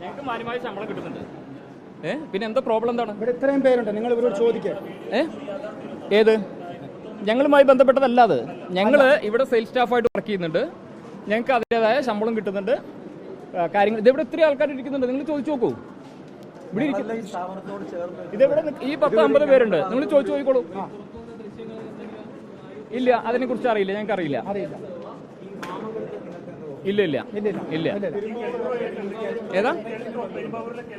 ഞങ്ങൾക്ക് മാന്യമായ ശമ്പളം കിട്ടുന്നുണ്ട്. ഏ? പിന്നെ എന്താ പ്രോബ്ലം എന്താണ്? ഇവിടെ ഇത്രയും പേരുണ്ട്. നിങ്ങൾ ഇവരോട് ചോദിക്കുക ഏ? ഏത്? ഞങ്ങളുമായി ബന്ധപ്പെട്ടതല്ല അത്. ഞങ്ങൾ ഇവിടെ സെയിൽസ് സ്റ്റാഫായിട്ട് വർക്ക് ചെയ്യുന്നുണ്ട്. ഞങ്ങൾക്ക് അതിന്റെതായ ശമ്പളം കിട്ടുന്നുണ്ട്. കാര്യങ്ങൾ ഇതെവിടെ ഇത്രയും ആൾക്കാർ ഇരിക്കുന്നുണ്ട്. നിങ്ങൾ ചോദിച്ചു നോക്കൂ. ഇവിടെ ഇരിക്കുന്ന ഇതെവിടെ ഈ പത്ത് അമ്പത് പേരുണ്ട്. നിങ്ങൾ ചോദിച്ചു നോക്കിക്കോളൂ. ഇല്ല അതിനെ കുറിച്ച് അറിയില്ല. ഞങ്ങൾക്ക് അറിയില്ല അറിയില്ല. ഇല്ല ഇല്ല. ഇല്ല ഏതാ?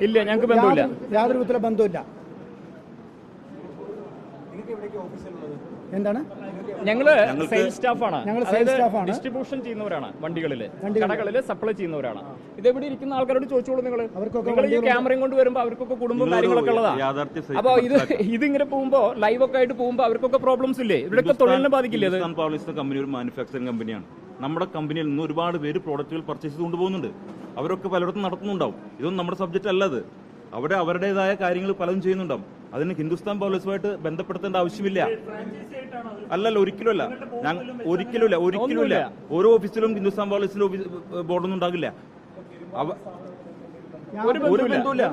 ഇല്ല ഞങ്ങൾക്ക് ബന്ധമില്ല യാതൊരു- വിധത്തിലെ ബന്ധമില്ല എന്താണ്? ഞങ്ങൾ സെയിൽസ് സ്റ്റാഫാണ്. ഞങ്ങൾ സെയിൽസ് staff ആണ്. ഡിസ്ട്രിബ്യൂഷൻ ചെയ്യുന്നവരാണ് വണ്ടികളിൽ. വണ്ടികളിൽ. കടകളിൽ സപ്ലൈ ചെയ്യുന്നവരാണ്. ഇതെവിടെ ഇരിക്കുന്ന ആൾക്കാരോട് ചോദിച്ചോളൂ നിങ്ങൾ നിങ്ങൾ ഈ ക്യാമറയും കൊണ്ട് വരുമ്പോൾ അവർക്കൊക്കെ കുടുംബം കാര്യങ്ങളൊക്കെ ഉള്ളതാ. അപ്പൊ ഇത് ഇതിങ്ങനെ പോകുമ്പോ ലൈവ് ഒക്കെ ആയിട്ട് പോകുമ്പോ അവർക്കൊക്കെ പ്രോബ്ലംസ് ഇല്ലേ? ഇവിടെയൊക്കെ തൊഴിലിനെ ബാധിക്കില്ലേ കമ്പനി ഒരു മാനുഫാക്ചറിംഗ് കമ്പനിയാണ് നമ്മുടെ കമ്പനിയിൽ നിന്ന് ഒരുപാട് പേര് പ്രോഡക്റ്റുകൾ പർച്ചേസ് ചെയ്ത് കൊണ്ടുപോകുന്നുണ്ട് അവരൊക്കെ പലയിടത്തും നടത്തുന്നുണ്ടാവും ഇതൊന്നും നമ്മുടെ സബ്ജക്റ്റ് അല്ലത് അവിടെ അവരുടേതായ കാര്യങ്ങൾ പലതും ചെയ്യുന്നുണ്ടാവും. അതിന് ഹിന്ദുസ്ഥാൻ പോലീസുമായിട്ട് ബന്ധപ്പെടുത്തേണ്ട ആവശ്യമില്ല. അല്ലല്ല ഒരിക്കലുമല്ല ഒരിക്കലുമില്ല ഒരിക്കലുമില്ല ഓരോ ഓഫീസിലും ഹിന്ദുസ്ഥാൻ പോലീസിന്റെ ഓഫീസ് ബോർഡൊന്നും ഉണ്ടാകില്ല. അവരിവിടുന്ന്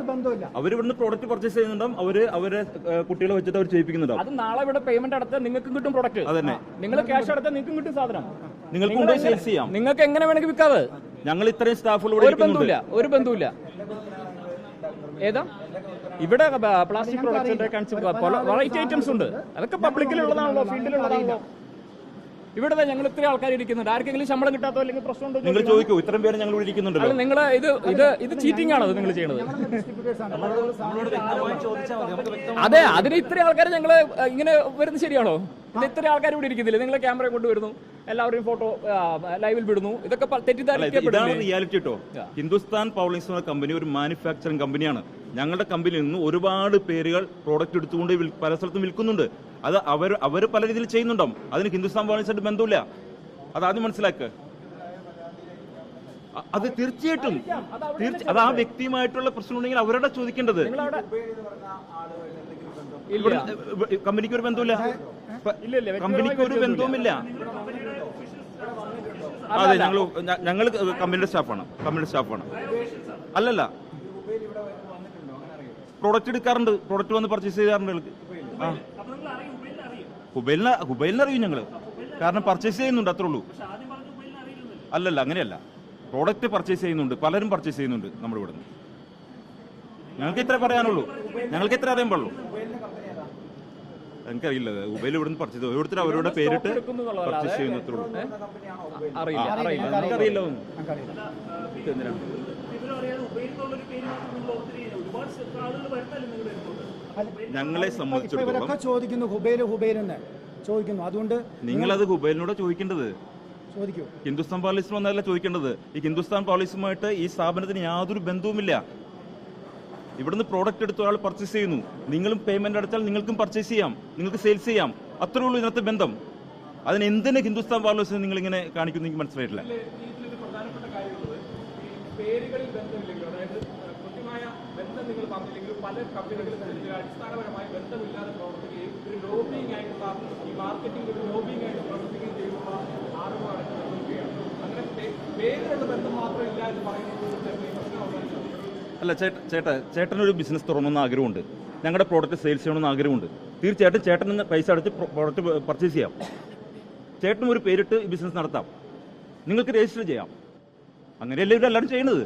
അവർ ഇവിടുന്ന് പ്രോഡക്റ്റ് പർച്ചേസ് ചെയ്യുന്നുണ്ടാവും. അവർ അവരെ കുട്ടികളെ വെച്ചിട്ട് അവർ ചെയ്യിപ്പിക്കുന്നുണ്ടാവും. അത് നാളെ ഇവിടെ പേയ്മെന്റ് അടച്ചാൽ നിങ്ങൾക്കും കിട്ടും പ്രോഡക്റ്റ് അതന്നെ. നിങ്ങൾ ക്യാഷ് അടച്ചാൽ നിങ്ങൾക്കും കിട്ടും സാധനം. നിങ്ങൾക്ക് കൊണ്ടുപോയി സെയിൽസ് ചെയ്യാം. നിങ്ങൾക്ക് എങ്ങനെ വേണമെങ്കിൽ വിൽക്കാതെ ഞങ്ങൾ ഇത്രയും സ്റ്റാഫുകൾ ഒരു ബന്ധമില്ല ഒരു ബന്ധമില്ല ഏതാ? ഇവിടെ പ്ലാസ്റ്റിക് പ്രൊഡക്ട്സിന്റെ വെറൈറ്റി ഐറ്റംസ് ഉണ്ട്. അതൊക്കെ പബ്ലിക്കിലുള്ളതാണല്ലോ ഫീൽഡിലുള്ളതാണല്ലോ ഇവിടെ ഞങ്ങൾ ഇത്രയും ആൾക്കാർ ഇരിക്കുന്നുണ്ട്. ആർക്കെങ്കിലും ശമ്പളം കിട്ടാത്തോ അല്ലെങ്കിൽ പ്രശ്നമുണ്ടോ നിങ്ങൾ ചോദിക്കൂ. ഇത്രയും പേര് ഞങ്ങൾ ഇവിടെ ഇരിക്കുന്നുണ്ടല്ലോ. അല്ല നിങ്ങൾ ഇത് ഇത് ഇത് ചീറ്റിംഗ് ആണോ നിങ്ങൾ ചെയ്യുന്നത് അതെ അതിന് ഇത്രയും ആൾക്കാർ ഞങ്ങൾ ഇങ്ങനെ വരുന്നത് ശരിയാണോ? ഇത്ര ഇത്രയും ആൾക്കാർ ഇവിടെ ഇരിക്കുന്നില്ല? നിങ്ങൾ ക്യാമറ കൊണ്ടുവരുന്നു. എല്ലാവരെയും ഫോട്ടോ ലൈവിൽ വിടുന്നു. ഇതൊക്കെ തെറ്റിദ്ധാരണ തെറ്റിദ്ധാരിക്കപ്പെടുന്നു റിയാലിറ്റി കേട്ടോ ഹിന്ദുസ്ഥാൻ പൗളിങ്സ് എന്ന കമ്പനി ഒരു മാനുഫാക്ചറിംഗ് കമ്പനിയാണ് ഞങ്ങളുടെ കമ്പനിയിൽ നിന്ന് ഒരുപാട് പേരുകൾ പ്രോഡക്റ്റ് എടുത്തുകൊണ്ട് പല സ്ഥലത്തും വിൽക്കുന്നുണ്ട്. അത് അവർ അവർ പല രീതിയിൽ ചെയ്യുന്നുണ്ടോ? അതിന് ഹിന്ദുസ്ഥാൻ പൗളിങ്സായിട്ട് ബന്ധമില്ല. അത് ആദ്യം മനസ്സിലാക്കുക അത് തീർച്ചയായിട്ടും തീർച്ച- അത് ആ വ്യക്തിയുമായിട്ടുള്ള പ്രശ്നമുണ്ടെങ്കിൽ അവരോട് ചോദിക്കേണ്ടത്. കമ്പനിക്ക് ഒരു ബന്ധമില്ല കമ്പനിക്ക് ഒരു ബന്ധവുമില്ല. അതെ ഞങ്ങൾ ഞങ്ങൾ കമ്പനിയുടെ സ്റ്റാഫാണ്. കമ്പനിയുടെ സ്റ്റാഫാണ്. അല്ലല്ല. പ്രോഡക്റ്റ് എടുക്കാറുണ്ട്. പ്രോഡക്റ്റ് വന്ന് പർച്ചേസ് ചെയ്യാറുണ്ട്. ആ. ഹുബൈലിന് ഹുബൈലിനെ അറിയും ഞങ്ങൾ കാരണം പർച്ചേസ് ചെയ്യുന്നുണ്ട് അത്രേ ഉള്ളൂ. അല്ലല്ല അങ്ങനെയല്ല. പ്രോഡക്റ്റ് പർച്ചേസ് ചെയ്യുന്നുണ്ട് പലരും പർച്ചേസ് ചെയ്യുന്നുണ്ട് നമ്മുടെ ഇവിടെ നിന്ന് ഞങ്ങൾക്ക് ഇത്ര പറയാനുള്ളൂ. ഞങ്ങൾക്ക് ഇത്ര അറിയാൻ പാടുള്ളൂ. എനിക്കറിയില്ല ഉബൈൽ ഇവിടുന്ന് പർച്ചേസ് ചെയ്തു. ഓരോരുത്തർ അവരുടെ പേരിട്ട് പർച്ചേസ് ചെയ്യുന്നു അത്രേ ഉള്ളൂ. അറിയില്ല. എന്തിനാണ് ഞങ്ങളെ സംബന്ധിച്ചിടത്തോളം ഇവരൊക്കെ ചോദിക്കുന്നു ഹുബൈൽ ഹുബൈൽ എന്ന് ചോദിക്കുന്നു. അതുകൊണ്ട് നിങ്ങളത് ഹുബൈലിനോട് ചോദിക്കേണ്ടത്? ചോദിക്കൂ. ഹിന്ദുസ്ഥാൻ പോലീസിൽ ഒന്നല്ല ചോദിക്കേണ്ടത്. ഈ ഹിന്ദുസ്ഥാൻ പോലീസുമായിട്ട് ഈ സ്ഥാപനത്തിന് യാതൊരു ബന്ധവുമില്ല. ഇവിടുന്ന് പ്രോഡക്റ്റ് എടുത്ത് ഒരാൾ പർച്ചേസ് ചെയ്യുന്നു. നിങ്ങളും പേയ്മെന്റ് അടച്ചാൽ നിങ്ങൾക്കും പർച്ചേസ് ചെയ്യാം. നിങ്ങൾക്ക് സെയിൽസ് ചെയ്യാം. അത്രേ ഉള്ളൂ ഇതിനകത്ത് ബന്ധം. അതിന് എന്തിന് ഹിന്ദുസ്ഥാൻ പോലീസ് നിങ്ങൾ ഇങ്ങനെ കാണിക്കുന്നു? എനിക്ക് മനസ്സിലായിട്ടില്ല. പേരുകളിൽ ബന്ധമില്ലെങ്കിൽ അതായത് കൃത്യമായ ബന്ധം നിങ്ങൾ പറഞ്ഞില്ലെങ്കിൽ പല കമ്പനികളും അടിസ്ഥാനപരമായ ബന്ധമില്ലാതെ പ്രവർത്തിക്കുകയും ഒരു ലോബിംഗ് ആയിട്ടുള്ള ഈ മാർക്കറ്റിംഗ് ഒരു ലോബിംഗ് ആയിട്ട് പ്രവർത്തിക്കുകയും ചെയ്യുമ്പോൾ ആറുമാണ് അങ്ങനെ പേരിലുള്ള ബന്ധം മാത്രം ഇല്ല എന്ന് പറയുന്നത് അല്ല ചേട്ട ചേട്ടാ ചേട്ടനൊരു ബിസിനസ് തുറന്നൊന്ന് ആഗ്രഹമുണ്ട്. ഞങ്ങളുടെ പ്രോഡക്റ്റ് സെയിൽസ് ചെയ്യണമെന്ന് ആഗ്രഹമുണ്ട്. തീർച്ചയായിട്ടും ചേട്ടൻ പൈസ അടച്ച് പ്രോഡക്റ്റ് പർച്ചേസ് ചെയ്യാം. ചേട്ടനും ഒരു പേരിട്ട് ബിസിനസ് നടത്താം. നിങ്ങൾക്ക് രജിസ്റ്റർ ചെയ്യാം. അങ്ങനെയല്ലേ ഇവരെല്ലാവരും ചെയ്യുന്നത്?